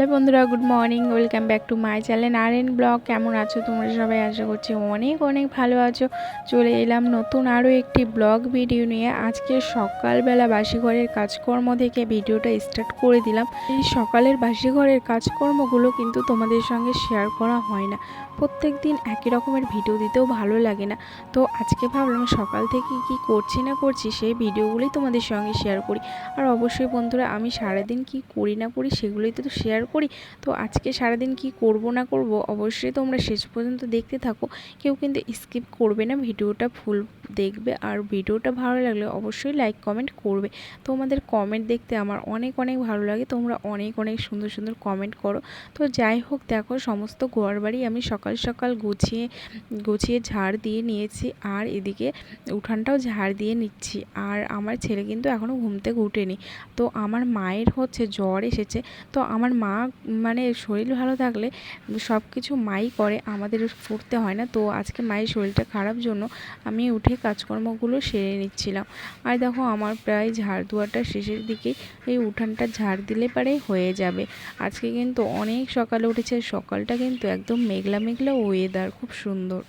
Hello বন্ধুরা, good morning, welcome back to my channel R N blog. কেমন আছো তোমরা সবাই? আশা করছি অনেক অনেক ভালো আছো। চলে এলাম নতুন আরও একটি ব্লগ ভিডিও নিয়ে। আজকে সকালবেলা বাসি ঘরের কাজকর্ম থেকে ভিডিওটা স্টার্ট করে দিলাম। এই সকালের বাসি ঘরের কাজকর্মগুলো কিন্তু তোমাদের সঙ্গে শেয়ার করা হয় না। প্রত্যেক দিন একই রকমের ভিডিও দিতেও ভালো লাগে না। তো আজকে ভাবলাম সকাল থেকে কি করছি না করছি সেই ভিডিওগুলোই তোমাদের সঙ্গে শেয়ার করি। আর অবশ্যই বন্ধুরা, আমি সারাদিন কি করি না করি সেগুলোই তো শেয়ার করি। তো আজকে সারাদিন কি করব না করব অবশ্যই তোমরা শেষ পর্যন্ত দেখতে থাকো। কেউ কিন্তু স্কিপ করবে না, ভিডিওটা ফুল দেখবে আর ভিডিওটা ভালো লাগলে অবশ্যই লাইক, কমেন্ট করবে। তোমাদের কমেন্ট দেখতে আমার অনেক অনেক ভালো লাগে। তোমরা অনেক অনেক সুন্দর সুন্দর কমেন্ট করো। তো যাই হোক, দেখো সমস্ত ঘর বাড়ি আমি সকাল সকাল গুছিয়ে গুছিয়ে ঝাড় দিয়ে নিয়েছি আর এদিকে উঠানটাও ঝাড় দিয়ে নিচ্ছি। আর আমার ছেলে কিন্তু এখনও ঘুম থেকে উঠেনি। তো আমার মায়ের হচ্ছে জ্বর এসেছে। তো আমার মা মানে শরীর ভালো থাকলে সব কিছু মাই করে, আমাদের ফুটতে হয় না। তো আজকে মায়ের শরীরটা খারাপ জন্য আমি উঠে কাজকর্মগুলো সেরে নিচ্ছিলাম। আর দেখো আমার প্রায় ঝাড় দুয়ারটা শেষের দিকে এই উঠানটা ঝাড় দিলে পারে হয়ে যাবে। আজকে কিন্তু অনেক সকালে উঠেছে, সকালটা কিন্তু একদম মেঘলা মেঘলা ওয়েদার খুব সুন্দর।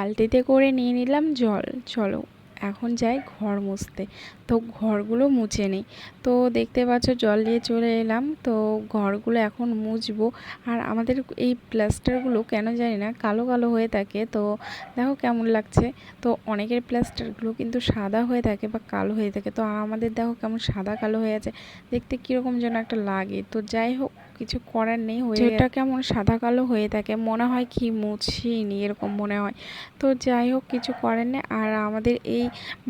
বালতিতে করে নিয়ে নিলাম জল। চলো, এখন যাই ঘর মুছতে। তো ঘরগুলো মুছে নিই। তো দেখতে পাচ্ছ জল নিয়ে চলে এলাম। তো ঘরগুলো এখন মুছবো। আর আমাদের এই প্লাস্টারগুলো কেন জানি না, কালো কালো হয়ে থাকে। তো দেখো কেমন লাগছে। তো অনেকের প্লাস্টারগুলো কিন্তু সাদা হয়ে থাকে বা কালো হয়ে থাকে। তো আমাদের দেখো কেমন সাদা কালো হয়ে আছে। দেখতে কীরকম যেন একটা লাগে। তো যাই হোক কিছু করার নেই হয়ে এটা কেমন সাদা কালো হয়ে থাকে মনে হয় কি মুছিনি এরকম মনে হয়। তো যাই হোক কিছু করার নেই। আর আমাদের এই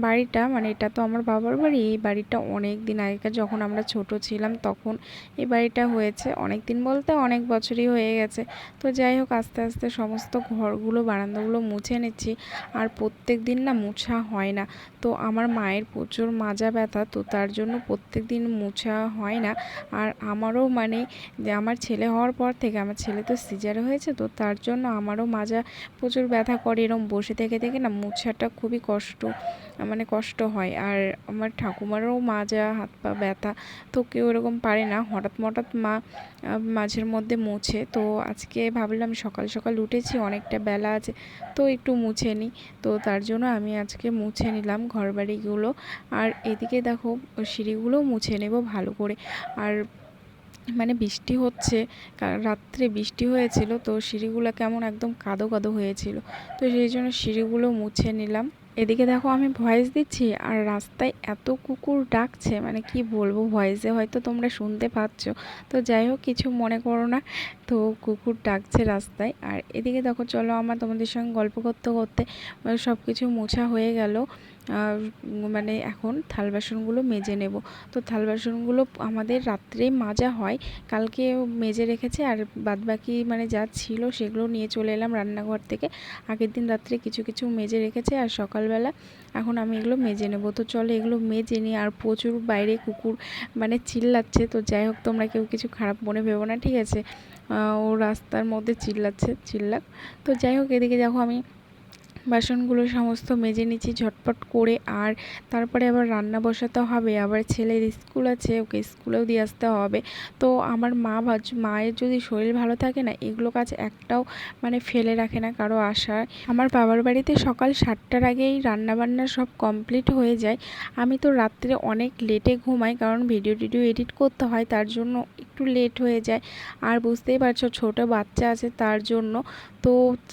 বাড়িটা মানে এটা তো আমার বাবার বাড়ি এই বাড়িটা অনেক দিন আগেকার যখন আমরা ছোট ছিলাম তখন এই বাড়িটা হয়েছে। অনেক দিন বলতে অনেক বছরই হয়ে গেছে। তো যাই হোক আস্তে আস্তে সমস্ত ঘরগুলো বারান্দাগুলো মুছে নিচ্ছি। আর প্রত্যেক দিন না মুছা হয় না। তো আমার মায়ের প্রচুর মাজা ব্যথা তো তার জন্য প্রত্যেক দিন মুছা হয় না। আর আমারও মানে যে আমার ছেলে হওয়ার পর থেকে আমার ছেলে তো সিজার হয়েছে তো তার জন্য আমারও মাজা প্রচুর ব্যথা করে এরম বসে থেকে থেকে না মুছাটা খুবই কষ্ট মানে কষ্ট হয়। আর আমার ঠাকুমারও মাজা, হাত পা ব্যথা তো কেউ এরকম পারে না। হঠাৎ মঠাৎ মা মাঝের মধ্যে মুছে তো আজকে ভাবলাম সকাল সকাল উঠেছি, অনেকটা বেলা আছে তো একটু মুছে নিই। তো তার জন্য আমি আজকে মুছে নিলাম ঘরবাড়িগুলো। আর এদিকে দেখো সিঁড়িগুলোও মুছে নেব ভালো করে। আর মানে বৃষ্টি হচ্ছে রাত্রে বৃষ্টি হয়েছিল তো সিঁড়িগুলো কেমন একদম কাদো কাদো হয়েছিল। তো সেই জন্য সিঁড়িগুলো মুছে নিলাম। এদিকে দেখো আমি ভয়েস দিচ্ছি আর রাস্তায় এত কুকুর ডাকছে মানে কি বলব ভয়েসে হয়তো তোমরা শুনতে পাচ্ছ। তো যাই হোক, কিছু মনে করো না। তো কুকুর ডাকছে রাস্তায় আর এদিকে দেখো চলো আমার তোমাদের সঙ্গে গল্প করতে করতে সব কিছু মোছা হয়ে গেল। মানে এখন থাল বাসনগুলো মেজে নেব। তো থাল বাসনগুলো আমাদের রাত্রে মাজা হয়, কালকে মেজে রেখেছে আর বাদবাকি মানে যা ছিল সেগুলো নিয়ে চলে এলাম রান্নাঘর থেকে। আগের দিন রাত্রে কিছু কিছু মেজে রেখেছে আর সকালবেলা এখন আমি এগুলো মেজে নেব। তো চলো এগুলো মেজে নিই আর প্রচুর বাইরে কুকুর মানে চিল্লাচ্ছে। তো যাই হোক, তোমরা কেউ কিছু খারাপ মনে ভেবো না, ঠিক আছে? ও রাস্তার মধ্যে চিল্লাচ্ছে, চিল্লাক। তো যাই হোক, এদিকে দেখো আমি বাসনগুলো সমস্ত মেজে নিচ্ছি, ঝটপট করে। আর তারপরে আবার রান্না বসাতে হবে। আবার ছেলের স্কুল আছে, ওকে স্কুলেও দিয়ে আসতে হবে। তো আমার মা ভাজ, মায়ের যদি শরীর ভালো থাকে না, এগুলো কাজ একটাও মানে ফেলে রাখে না কারও আশায়। আমার বাবার বাড়িতে সকাল সাতটার আগেই রান্নাবান্না সব কমপ্লিট হয়ে যায়। আমি তো রাত্রে অনেক লেটে ঘুমাই, কারণ ভিডিও টিডিও এডিট করতে হয়, তার জন্য একটু লেট হয়ে যায়। আর বুঝতেই পারছ ছোটো বাচ্চা আছে তার জন্য। তো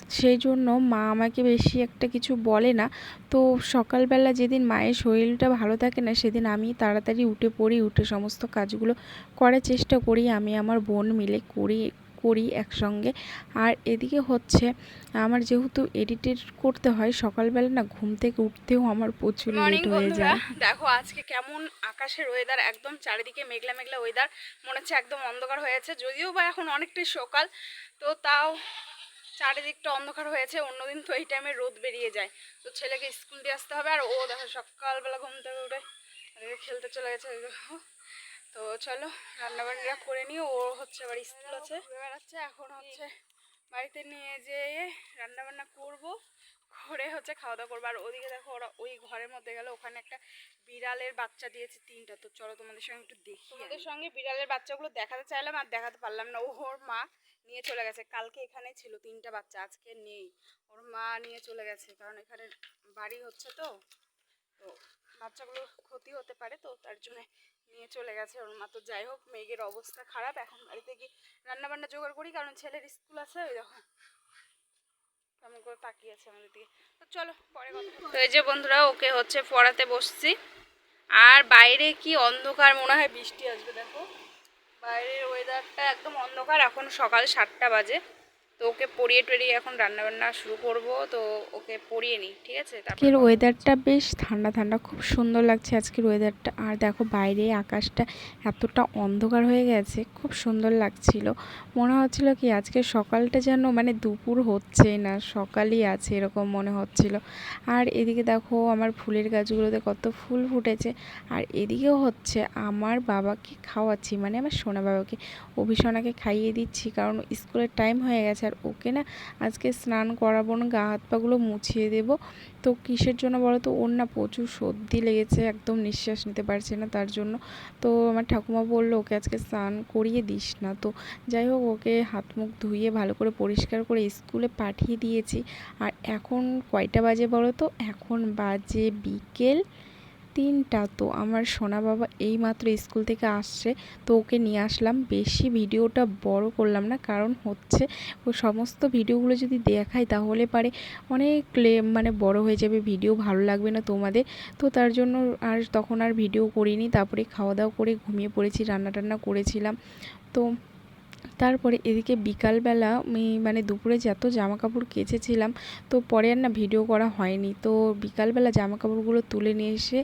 সেই জন্য মা আমাকে বেশি একটা কিছু বলে না। তো সকালবেলা যেদিন মায়ের শরীরটা ভালো থাকে না, সেদিন আমি তাড়াতাড়ি উঠে পড়ি, উঠে সমস্ত কাজগুলো করার চেষ্টা করি। আমি আমার বোন মিলে করি করি একসঙ্গে। আর এদিকে হচ্ছে আমার যেহেতু এডিটেড করতে হয় সকালবেলা না ঘুম থেকে উঠতেও আমার প্রচুর লেট হয়ে যায়। দেখো আজকে কেমন আকাশের ওয়েদার একদম চারিদিকে মেঘলা মেঘলা ওয়েদার মনে হচ্ছে একদম অন্ধকার হয়েছে। যদিও বা এখন অনেকটাই সকাল তো তাও চারিদিকটা অন্ধকার হয়েছে অন্যদিন তো এই টাইমে রোদ বেরিয়ে যায়। তো ছেলেকে স্কুল দিয়ে আসতে হবে আর ও দেখো সকালবেলা ঘুম থেকে উঠে খেলতে চলে গেছে। দেখো তো চলো রান্নাবান্না করে নিয়ে ও হচ্ছে আবার স্কুল আছে। বেড়াচ্ছে এখন হচ্ছে বাড়িতে নিয়ে যেয়ে রান্নাবান্না করব করে হচ্ছে খাওয়া দাওয়া করব। আর ওদিকে দেখো ওরা ওই ঘরের মধ্যে গেল ওখানে একটা বিড়ালের বাচ্চা দিয়েছে তিনটা। তো চলো তোমাদের সঙ্গে একটু দেখি তোমাদের সঙ্গে বিড়ালের বাচ্চাগুলো দেখাতে চাইলাম আর দেখাতে পারলাম না। ওর মা নিয়ে চলে গেছে। কালকে এখানে ছিল তিনটা বাচ্চা আজকে নেই। ওর মা নিয়ে চলে গেছে কারণ এখানে বাড়ি হচ্ছে তো। তো বাচ্চাগুলো ক্ষতি হতে পারে, তো তার জন্য নিয়ে চলে গেছে ওর মা। তো যাই হোক মেঘের অবস্থা খারাপ। এখন বাড়িতে গিয়ে রান্না বান্না জোগাড় করি, কারণ ছেলের স্কুল আছে, ওই দেখো। কেমন করে তাকিয়ে আছে আমাদের দিকে। তো চলো, পরে। তো এই যে বন্ধুরা, ওকে হচ্ছে পড়াতে বসছি। আর বাইরে কি অন্ধকার, মনে হয় বৃষ্টি আসবে, দেখো। বাইরের ওয়েদারটা একদম অন্ধকার, এখন সকাল সাতটা বাজে। তো ওকে পড়িয়ে টড়িয়ে এখন রান্নাবান্না শুরু করব তো ওকে পড়িয়ে নিই ঠিক আছে? আজকের ওয়েদারটা বেশ ঠান্ডা ঠান্ডা খুব সুন্দর লাগছে আজকের ওয়েদারটা আর দেখো বাইরে আকাশটা এতটা অন্ধকার হয়ে গেছে খুব সুন্দর লাগছিল। মনে হচ্ছিল কি আজকে সকালটা যেন মানে দুপুর হচ্ছে না সকালই আছে এরকম মনে হচ্ছিল। আর এদিকে দেখো আমার ফুলের গাছগুলোতে কত ফুল ফুটেছে। আর এদিকেও হচ্ছে আমার বাবাকে খাওয়াচ্ছি মানে আমার সোনা বাবাকে অভিসনাকে খাইয়ে দিচ্ছি কারণ স্কুলের টাইম হয়ে গেছে আর ওকে না আজকে স্নান করাবো না, গা হাত পাগুলো মুছিয়ে দেবো। তো কিসের জন্য বলো তো? ওর না প্রচুর সর্দি লেগেছে, একদম নিঃশ্বাস নিতে পারছে না তার জন্য। তো আমার ঠাকুমা বলল, ওকে আজকে স্নান করিয়ে দিস না তো। যাই হোক, ওকে হাত মুখ ধুইয়ে ভালো করে পরিষ্কার করে স্কুলে পাঠিয়ে দিয়েছি। আর এখন কয়টা বাজে বলো তো? এখন বাজে বিকেল তিনটা, তো আমার সোনা বাবা এই মাত্র স্কুল থেকে আসছে, তো ওকে নিয়ে আসলাম। বেশি ভিডিওটা বড় করলাম না, কারণ হচ্ছে ও সমস্ত ভিডিওগুলো যদি দেখাই তাহলে পারে অনেক মানে বড় হয়ে যাবে, ভিডিও ভালো লাগবে না তোমাদের। তো তার জন্য আর তখন আর ভিডিও করিনি, তারপরে খাওয়া দাওয়া করে ঘুমিয়ে পড়েছি, রান্না টান্না করেছিলাম। তো তারপরে এদিকে বিকালবেলা আমি মানে দুপুরে যত জামা কাপড় কেচেছিলাম, তো পরে আর না ভিডিও করা হয়নি। তো বিকালবেলা জামা কাপড়গুলো তুলে নিয়ে এসে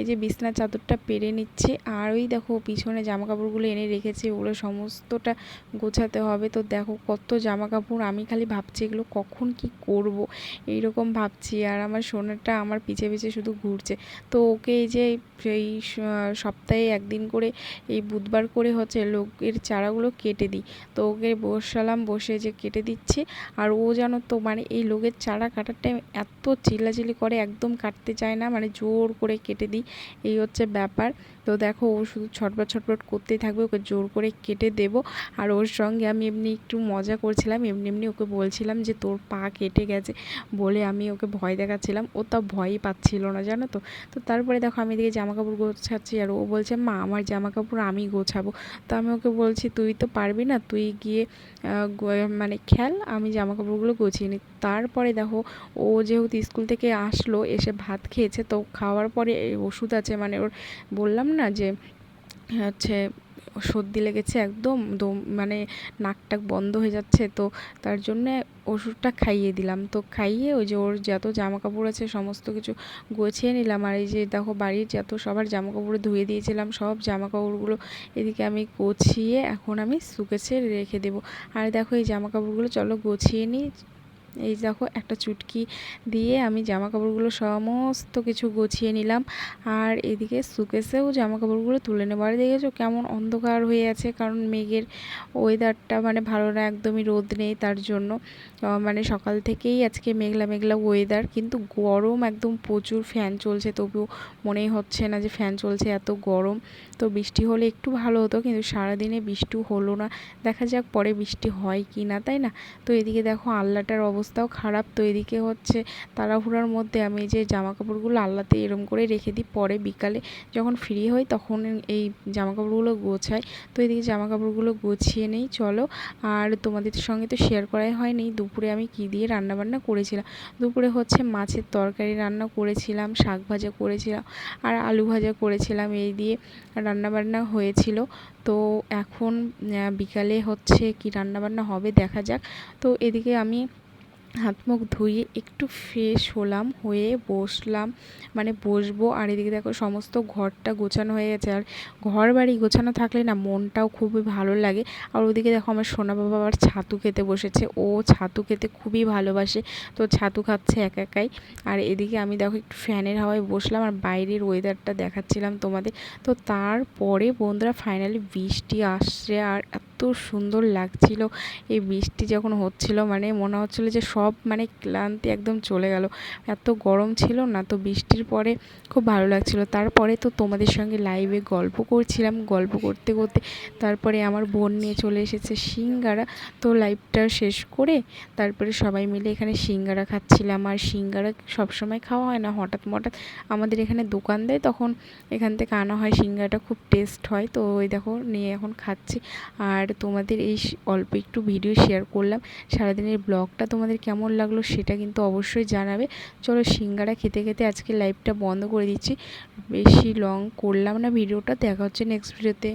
এই যে বিছনা চাদরটা পেরে নিচ্ছি, আর ওই দেখো পিছনে জামা কাপড়গুলো এনে রেখেছি, ওগুলো সমস্তটা গোছাতে হবে। তো দেখো কত জামা কাপড় আমি খালি ভাবছি এগুলো কখন কি করব এই রকম ভাবছি। আর আমার সোনাটা আমার পিছে পিছে শুধু ঘুরছে। তো ওকে এই যে এই সপ্তাহে একদিন করে এই বুধবার করে হচ্ছে লোকের চারাগুলো কেটে দিই। তো ওকে বসালাম, বসে যে কেটে দিচ্ছে। আর ও যেন তো মানে এই লোকের চারা কাটার টাইম এত চিল্লাচিল্লি করে, একদম কাটতে চায় না। মানে জোর করে কেটে দিই। এই হচ্ছে ব্যাপার। তো দেখো ও শুধু ছটপট ছটপট করতেই থাকবে, ওকে জোর করে কেটে দেবো। আর ওর সঙ্গে আমি এমনি একটু মজা করছিলাম, এমনি এমনি ওকে বলছিলাম যে তোর পা কেটে গেছে বলে আমি ওকে ভয় দেখাচ্ছিলাম। ও তা ভয়ই পাচ্ছিল না, জানো তো? তো তারপরে দেখো আমি এদিকে জামা কাপড় গোছাচ্ছি আর ও বলছে, মা, আমার জামা কাপড় আমি গোছাবো। তো আমি ওকে বলছি, তুই তো পারবি না, তুই গিয়ে মানে খেল, আমি জামা কাপড়গুলো গুছিয়ে নিই তারপরে দেখো, ও যেহেতু স্কুল থেকে আসলো, এসে ভাত খেয়েছে, তো খাওয়ার পরে এই ওষুধ আছে মানে ওর বললাম না যে, হচ্ছে সর্দি লেগেছে একদম দম মানে নাক টাক বন্ধ হয়ে যাচ্ছে, তো তার জন্যে ওষুধটা খাইয়ে দিলাম। তো খাইয়ে ওই যে ওর যত জামা কাপড় আছে, সমস্ত কিছু গুছিয়ে নিলাম। আর এই যে দেখো, বাড়ির যত সবার জামা কাপড় ধুয়ে দিয়েছিলাম, সব জামা কাপড়গুলো এদিকে আমি গুছিয়ে এখন আমি শুকেছে রেখে দেবো। আর দেখো, এই জামা কাপড়গুলো চলো গুছিয়ে নিই এই দেখো, একটা চুটকি দিয়ে আমি জামা কাপড়গুলো সমস্ত কিছু গুছিয়ে নিলাম। আর এদিকে সুকেসেও জামা কাপড়গুলো তুলে নেব আর দেখেছ কেমন অন্ধকার হয়ে আছে, কারণ মেঘের ওয়েদারটা মানে ভালো না, একদমই রোদ নেই তার জন্য। মানে সকাল থেকেই আজকে মেঘলা মেঘলা ওয়েদার কিন্তু গরম একদম প্রচুর ফ্যান চলছে, তবুও মনেই হচ্ছে না যে ফ্যান চলছে এত গরম। তো বৃষ্টি হলে একটু ভালো হতো, কিন্তু সারাদিনে বৃষ্টি হলো না, দেখা যাক পরে বৃষ্টি হয় কি না তাই না? তো এদিকে দেখো আল্লাটার অবস্থা অবস্থাও খারাপ। তো এদিকে হচ্ছে তাড়াহুড়ার মধ্যে আমি যে জামা কাপড়গুলো আল্লাতে এরম করে রেখে দিই, পরে বিকালে যখন ফ্রি হই তখন এই জামা কাপড়গুলো গোছাই। তো এদিকে জামা কাপড়গুলো গুছিয়ে নেই, চলো। আর তোমাদের সঙ্গে তো শেয়ার করাই হয়নি, দুপুরে আমি কী দিয়ে রান্নাবান্না করেছিলাম? দুপুরে হচ্ছে মাছের তরকারি রান্না করেছিলাম, শাক ভাজা করেছিলাম, আর আলু ভাজা করেছিলাম, এই দিয়ে রান্নাবান্না হয়েছিল। তো এখন বিকালে হচ্ছে কি রান্নাবান্না হবে দেখা যাক। তো এদিকে আমি হাত মুখ ধুয়ে একটু ফ্রেশ হলাম, হয়ে বসলাম মানে বসবো। আর এদিকে দেখো সমস্ত ঘরটা গোছানো হয়ে গেছে। আর ঘর বাড়ি গোছানো থাকলে না মনটাও খুবই ভালো লাগে। আর ওদিকে দেখো আমার সোনা বাবা আবার ছাতু খেতে বসেছে। ও ছাতু খেতে খুবই ভালোবাসে। তো ছাতু খাচ্ছে একা একাই। আর এদিকে আমি দেখো একটু ফ্যানের হাওয়ায় বসলাম। আর বাইরের ওয়েদারটা দেখাচ্ছিলাম তোমাদের। তো তারপরে বন্ধুরা ফাইনালি বৃষ্টি আসছে। আর এত সুন্দর লাগছিল। এই বৃষ্টি যখন হচ্ছিল মানে মনে হচ্ছিল যে সব মানে ক্লান্তি একদম চলে গেল। এত গরম ছিল না তো বৃষ্টির পরে খুব ভালো লাগছিল। তারপরে তো তোমাদের সঙ্গে লাইভে গল্প করছিলাম, গল্প করতে করতে। তারপরে আমার বোন নিয়ে চলে এসেছে সিঙ্গারা। তো লাইভটা শেষ করে তারপরে সবাই মিলে এখানে সিঙ্গারা খাচ্ছিলাম। আর সিঙ্গারা সবসময় খাওয়া হয় না। হঠাৎ হঠাৎ আমাদের এখানে দোকান দেয়, তখন এখান থেকে আনা হয়। সিঙ্গারাটা খুব টেস্ট হয়। তো ওই দেখো, নিয়ে এখন খাচ্ছি। আর তোমাদের এই অল্প একটু ভিডিও শেয়ার করলাম। সারাদিনের ব্লগটা তোমাদের কেমন লাগল সেটা কিন্তু অবশ্যই জানাবে। চলো সিঙ্গারা খেতে খেতে আজকে লাইভটা বন্ধ করে দিচ্ছি। বেশি লং করলাম না, ভিডিওটা দেখা হচ্ছে নেক্সট ভিডিওতে